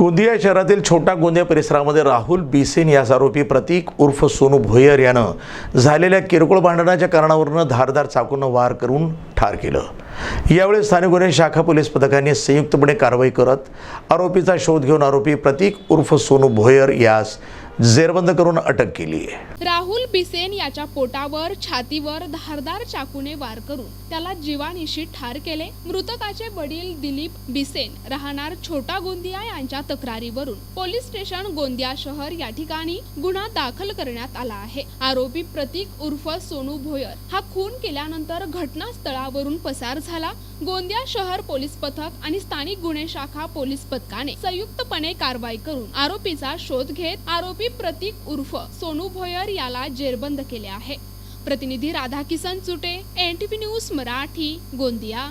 गोंदिया शहरातील छोटा गोंदिया परिसरामध्ये राहुल बिसेन यास आरोपी प्रतीक उर्फ सोनू भोयर यानं झालेल्या किरकोळ भांडणाच्या कारणावरून धारदार चाकूनं वार करून ठार केलं. यावेळी स्थानिक गुन्हे शाखा पोलीस पथकांनी संयुक्तपणे कारवाई करत आरोपीचा शोध घेऊन आरोपी प्रतीक उर्फ सोनू भोयर यास जेरबंद करून अटक केली आहे. राहुल बिसेन याच्या पोटावर छातीवर धारदार चाकूने वार करून त्याला जीवानिशी ठार केले. मृतकाचे वडील दिलीप बिसेन राहणार छोटा गोंदिया यांच्या तक्रारीवरून पोलीस स्टेशन गोंदिया शहर या ठिकाणी गुन्हा दाखल करण्यात आला आहे. आरोपी प्रतीक उर्फ सोनू भोयर हा खून केल्यानंतर घटनास्थळावरून पसार झाला. गोंदिया शहर पोलीस पथक आणि स्थानिक गुन्हे शाखा पोलीस पथकाने संयुक्तपणे कारवाई करून आरोपीचा शोध घेत आरोपी प्रतीक उर्फ सोनू भोयर याला जेरबंद केले आहे. प्रतिनिधी राधाकिसन चुटे एन न्यूज मराठी गोंदिया.